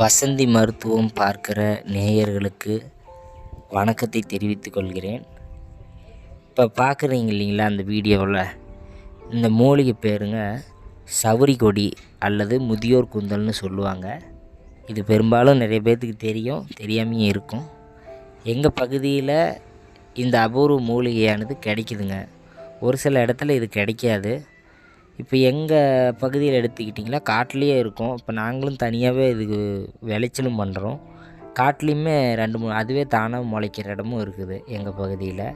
வசந்தி மருத்துவம் பார்க்கிற நேயர்களுக்கு வணக்கத்தை தெரிவித்துக் கொள்கிறேன். இப்போ பார்க்குறீங்க இல்லைங்களா அந்த வீடியோவில்? இந்த மூலிகை பேருங்க சவுரி கொடி அல்லது முதியோர் குந்தல்னு சொல்லுவாங்க. இது பெரும்பாலும் நிறைய பேர்த்துக்கு தெரியும் தெரியாமையும் இருக்கும். எங்கள் பகுதியில் இந்த அபூர்வ மூலிகையானது கிடைக்குதுங்க. ஒரு சில இடத்துல இது கிடைக்காது. இப்போ எங்கள் பகுதியில் எடுத்துக்கிட்டிங்களா காட்டிலேயே இருக்கும். இப்போ நாங்களும் தனியாகவே இதுக்கு விளைச்சலும் பண்ணுறோம் காட்டிலையுமே ரெண்டு மூணு அதுவே தானாக முளைக்கிற இடமும் இருக்குது எங்கள் பகுதியில்.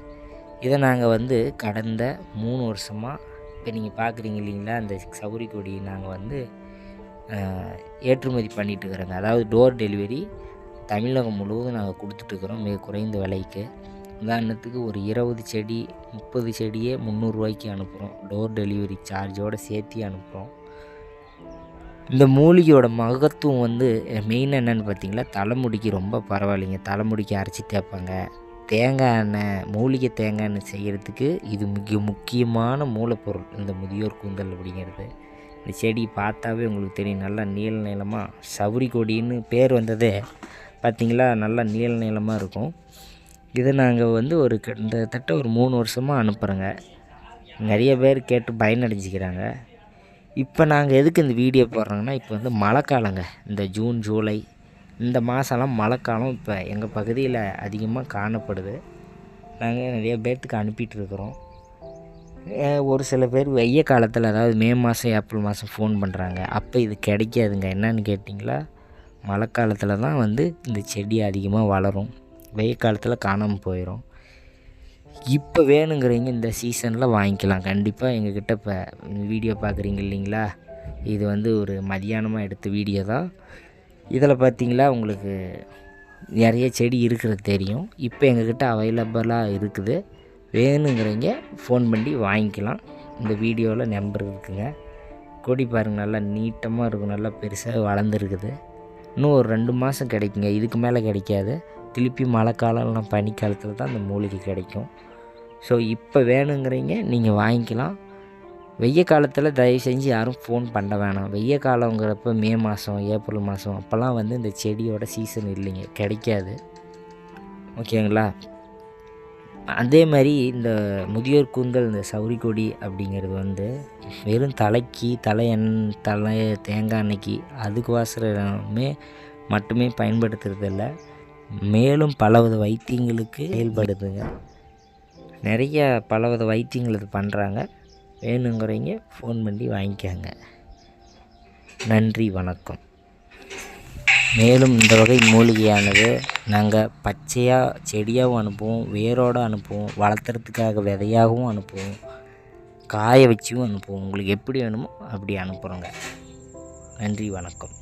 இதை நாங்கள் வந்து கடந்த மூணு வருஷமாக இப்போ நீங்கள் பார்க்குறீங்க இல்லைங்களா அந்த சவுரி கொடி நாங்கள் வந்து ஏற்றுமதி பண்ணிகிட்டு இருக்கிறோங்க. அதாவது டோர் டெலிவரி தமிழகம் முழுவதும் நாங்கள் கொடுத்துட்ருக்குறோம் மிக குறைந்த விலைக்கு. உதாரணத்துக்கு ஒரு இருபது செடி முப்பது செடியே முந்நூறுரூவாய்க்கு அனுப்புகிறோம் டோர் டெலிவரி சார்ஜோடு சேர்த்து அனுப்புகிறோம் இந்த மூலிகையோட மகத்துவம் வந்து மெயின் என்னென்னு பார்த்தீங்களா தலைமுடிக்கு ரொம்ப பரவாயில்லைங்க. தலைமுடிக்கு அரைச்சி தேய்ப்பாங்க. தேங்காய் எண்ணெய் மூலிகை தேங்காய் எண்ணெய் செய்கிறதுக்கு இது மிக முக்கியமான மூலப்பொருள். இந்த முதியோர் கூந்தல் அப்படிங்கிறது. இந்த செடி பார்த்தாவே உங்களுக்கு தெரியும் நல்லா நீள நீளமாக சவுரி கொடின்னு பேர் வந்ததே பார்த்தீங்களா நல்லா நீள நீளமாக இருக்கும். இதை நாங்கள் வந்து ஒரு கிட்டத்தட்ட ஒரு மூணு வருஷமாக அனுப்புகிறோங்க நிறைய பேர் கேட்டு பயனடைஞ்சிக்கிறாங்க. இப்போ நாங்கள் எதுக்கு இந்த வீடியோ போடுறோங்கன்னா இப்போ வந்து மழைக்காலங்க. இந்த ஜூன் ஜூலை இந்த மாதம்லாம் மழைக்காலம் இப்போ எங்கள் பகுதியில் அதிகமாக காணப்படுது. நாங்கள் நிறைய பேர்த்துக்கு அனுப்பிட்டு இருக்கிறோம். ஒரு சில பேர் வெய்ய காலத்தில் அதாவது மே மாதம் ஏப்ரல் மாதம் ஃபோன் பண்ணுறாங்க அப்போ இது கிடைக்காதுங்க. என்னன்னு கேட்டிங்களா? மழை காலத்தில் தான் வந்து இந்த செடி அதிகமாக வளரும். வெயில் காலத்தில் காணாமல் போயிடும் இப்போ வேணுங்கிறீங்க இந்த சீசனில் வாங்கிக்கலாம். கண்டிப்பாக எங்ககிட்ட இப்போ வீடியோ பார்க்குறீங்க இல்லைங்களா? இது வந்து ஒரு மதியானமாக எடுத்த வீடியோ தான். இதில் பார்த்தீங்களா உங்களுக்கு நிறைய செடி இருக்கிறது தெரியும். இப்போ எங்ககிட்ட அவைலபிளாக இருக்குது. வேணுங்கிறீங்க ஃபோன் பண்ணி வாங்கிக்கலாம். இந்த வீடியோவில் நம்பர் இருக்குங்க. கொடி பாருங்கள் நல்லா நீட்டமாக இருக்கும். நல்லா பெருசாக வளர்ந்துருக்குது. இன்னும் ஒரு ரெண்டு மாதம் கிடைக்குங்க. இதுக்கு மேலே கிடைக்காது. திருப்பி மழை காலம்லாம் பனிக்காலத்தில் தான் அந்த மூலிகை கிடைக்கும். ஸோ இப்போ வேணுங்கிறீங்க நீங்கள் வாங்கிக்கலாம். வெய்ய காலத்தில் தயவு செஞ்சு யாரும் ஃபோன் பண்ண வேணாம். வெய்ய காலங்கிறப்ப மே மாதம் ஏப்ரல் மாதம் அப்போல்லாம் வந்து இந்த செடியோட சீசன் இல்லைங்க. கிடைக்காது. ஓகேங்களா அதே மாதிரி இந்த முதியோர் கூந்தல் இந்த சவுரி கொடி அப்படிங்கிறது வந்து வெறும் தலைக்கு தலை எண் தலை தேங்காய் எண்ணெய்க்கு அதுக்கு வாசமே மட்டுமே பயன்படுத்துறதில்ல. மேலும் பலவித வைத்தியங்களுக்கு செயல்படுதுங்க. நிறைய பலவித வைத்தியங்கள் இது பண்ணுறாங்க வேணுங்கிறவங்க ஃபோன் பண்ணி வாங்கிக்காங்க. நன்றி வணக்கம். மேலும் இந்த வகை மூலிகையானது நாங்கள் பச்சையாக செடியாகவும் அனுப்புவோம் வேரோடு அனுப்புவோம் வளர்த்துறதுக்காக விதையாகவும் அனுப்புவோம் காய வச்சும் அனுப்புவோம். உங்களுக்கு எப்படி வேணுமோ அப்படி அனுப்புகிறோங்க நன்றி வணக்கம்.